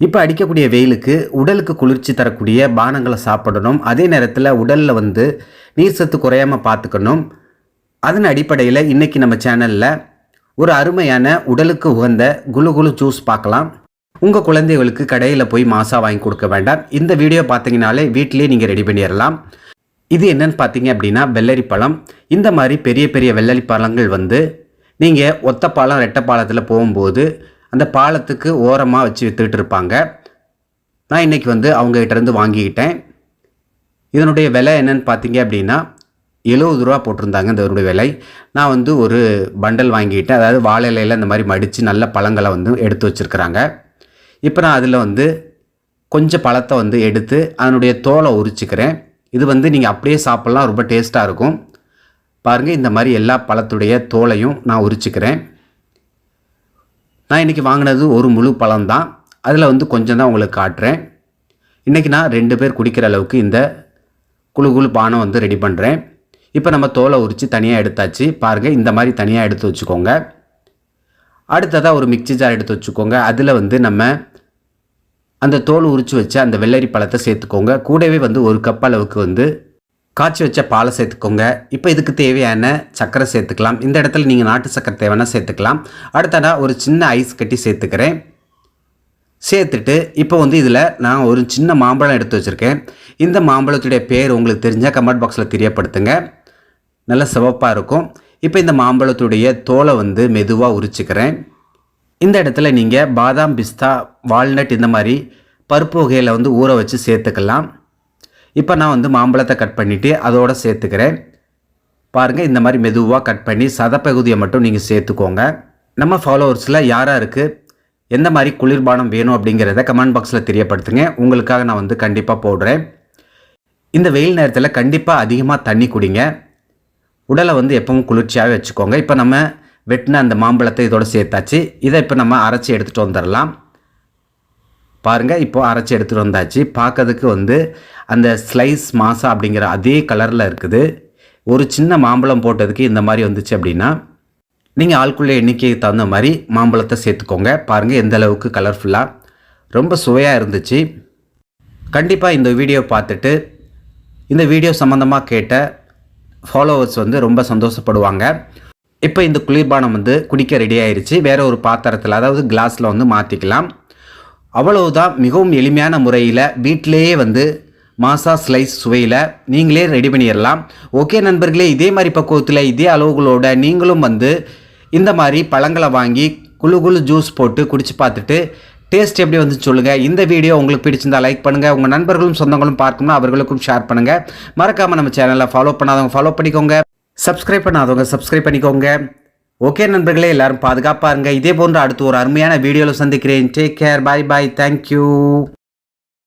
இப்போ அடிக்கக்கூடிய வெயிலுக்கு உடலுக்கு குளிர்ச்சி தரக்கூடிய பானங்களை சாப்பிடணும். அதே நேரத்தில் உடலில் வந்து நீர் சத்து குறையாமல் பார்த்துக்கணும் அதன் அடிப்படையில் இன்றைக்கி நம்ம சேனலில் ஒரு அருமையான உடலுக்கு உகந்த குழு குழு ஜூஸ் பார்க்கலாம் உங்கள் குழந்தைகளுக்கு கடையில் போய் மாசா வாங்கி கொடுக்க வேண்டாம். இந்த வீடியோ பார்த்தீங்கனாலே வீட்டிலேயே நீங்கள் ரெடி பண்ணிடலாம். இது என்னன்னு பார்த்தீங்க அப்படின்னா வெள்ளரி பழம் இந்த மாதிரி பெரிய பெரிய வெள்ளரி பழங்கள் வந்து நீங்கள் ஒத்த பாலம் ரெட்டை பாலத்தில் போகும்போது அந்த பாலத்துக்கு ஓரமாக வச்சு வித்துக்கிட்டு இருப்பாங்க. நான் இன்றைக்கி வந்து அவங்ககிட்டருந்து வாங்கிக்கிட்டேன். இதனுடைய விலை என்னென்னு பார்த்தீங்க அப்படின்னா எழுபது ரூபா போட்டிருந்தாங்க இந்த இதனுடைய விலை. நான் வந்து ஒரு பண்டல் வாங்கிக்கிட்டேன். அதாவது வாழை இலையில் இந்த மாதிரி மடித்து நல்ல பழங்களை வந்து எடுத்து வச்சுருக்குறாங்க. இப்போ நான் அதில் வந்து கொஞ்சம் பழத்தை வந்து எடுத்து அதனுடைய தோலை உரிச்சுக்கிறேன். இது வந்து நீங்கள் அப்படியே சாப்பிட்லாம். ரொம்ப டேஸ்ட்டாக இருக்கும். பாருங்கள் இந்த மாதிரி எல்லா பழத்துடைய தோலையும் நான் உரிச்சுக்கிறேன். நான் இன்றைக்கி வாங்கினது ஒரு முழு பழம் தான் அதில் வந்து கொஞ்சம் தான் உங்களுக்கு காட்டுறேன். இன்றைக்கி நான் ரெண்டு பேர் குடிக்கிற அளவுக்கு இந்த குழு குழு பானம் வந்து ரெடி பண்ணுறேன் இப்போ நம்ம தோலை உரித்து தனியாக எடுத்தாச்சு. பாருங்கள் இந்த மாதிரி தனியாக எடுத்து வச்சுக்கோங்க. அடுத்ததாக ஒரு மிக்சி ஜார் எடுத்து வச்சுக்கோங்க. அதில் வந்து நம்ம அந்த தோல் உரித்து வச்சு அந்த வெள்ளரி பழத்தை சேர்த்துக்கோங்க. கூடவே வந்து ஒரு கப் அளவுக்கு வந்து காய்ச்சி வச்ச பாலை சேர்த்துக்கோங்க. இப்போ இதுக்கு தேவையான சர்க்கரை சேர்த்துக்கலாம். இந்த இடத்துல நீங்கள் நாட்டு சர்க்கரை தேவைன்னா சேர்த்துக்கலாம். அடுத்ததாக ஒரு சின்ன ஐஸ் கட்டி சேர்த்துக்கிறேன். சேர்த்துட்டு இப்போ வந்து இதில் நான் ஒரு சின்ன மாம்பழம் எடுத்து வச்சுருக்கேன். இந்த மாம்பழத்துடைய பேர் உங்களுக்கு தெரிஞ்சால் கமெண்ட் பாக்ஸில் தெரியப்படுத்துங்க. நல்லா சிவப்பாக இருக்கும். இப்போ இந்த மாம்பழத்துடைய தோலை வந்து மெதுவாக உரிச்சுக்கிறேன். இந்த இடத்துல நீங்கள் பாதாம் பிஸ்தா வால்நட் இந்த மாதிரி பருப்பு வகையில் வந்து ஊற வச்சு சேர்த்துக்கலாம். இப்போ நான் வந்து மாம்பழத்தை கட் பண்ணிவிட்டு அதோடு சேர்த்துக்கிறேன். பாருங்கள் இந்த மாதிரி மெதுவாக கட் பண்ணி சதப்பகுதியை மட்டும் நீங்கள் சேர்த்துக்கோங்க. நம்ம ஃபாலோவர்ஸில் யாராக இருக்குது எந்த மாதிரி குளிர்பானம் வேணும் அப்படிங்கிறத கமெண்ட் பாக்ஸில் தெரியப்படுத்துங்க. உங்களுக்காக நான் வந்து கண்டிப்பாக போடுறேன். இந்த வெயில் நேரத்தில் கண்டிப்பாக அதிகமாக தண்ணி குடிங்க. உடலை வந்து எப்பவும் குளிர்ச்சியாகவே வச்சுக்கோங்க. இப்போ நம்ம வெட்டின அந்த மாம்பழத்தை இதோட சேர்த்தாச்சு. இதை இப்போ நம்ம அரைச்சி எடுத்துகிட்டு வந்துடலாம். பாருங்கள் இப்போது அரைச்சி எடுத்துகிட்டு வந்தாச்சு. பார்க்கறதுக்கு வந்து அந்த ஸ்லைஸ் மாசா அப்படிங்கிற அதே கலரில் இருக்குது. ஒரு சின்ன மாம்பழம் போட்டதுக்கு இந்த மாதிரி வந்துச்சு அப்படின்னா நீங்கள் ஆளுக்குள்ளே எண்ணிக்கைக்கு தகுந்த மாதிரி மாம்பழத்தை சேர்த்துக்கோங்க. பாருங்கள் எந்த அளவுக்கு கலர்ஃபுல்லாக ரொம்ப சுவையாக இருந்துச்சு. கண்டிப்பாக இந்த வீடியோ பார்த்துட்டு இந்த வீடியோ சம்மந்தமாக கேட்ட ஃபாலோவர்ஸ் வந்து ரொம்ப சந்தோஷப்படுவாங்க. இப்போ இந்த குளிர்பானம் வந்து குடிக்க ரெடி ஆயிடுச்சு வேறு ஒரு பாத்திரத்தில் அதாவது கிளாஸில் வந்து மாற்றிக்கலாம் அவ்வளவுதான் மிகவும் எளிமையான முறையில் வீட்டிலேயே வந்து மாசா ஸ்லைஸ் சுவையில் நீங்களே ரெடி பண்ணிடலாம். ஓகே நண்பர்களே இதே மாதிரி பக்குவத்தில் இதே அளவுகளோட நீங்களும் வந்து இந்த மாதிரி பழங்களை வாங்கி குழு குழு ஜூஸ் போட்டு குடிச்சு பார்த்துட்டு டேஸ்ட் எப்படி வந்து சொல்லுங்கள் இந்த வீடியோ உங்களுக்கு பிடிச்சிருந்தா லைக் பண்ணுங்கள் உங்கள் நண்பர்களும் சொந்தங்களும் பார்க்கணும்னா அவர்களுக்கும் ஷேர் பண்ணுங்கள் மறக்காமல் நம்ம சேனலை ஃபாலோ பண்ணாதவங்க ஃபாலோ பண்ணிக்கோங்க. சப்ஸ்கிரைப் பண்ணாதவங்க சப்ஸ்கிரைப் பண்ணிக்கோங்க. ஓகே நண்பர்களே எல்லாரும் பாதுகாப்பாக இருங்க. இதே போன்ற அடுத்து ஒரு அருமையான வீடியோவில் சந்திக்கிறேன். Take care bye bye thank you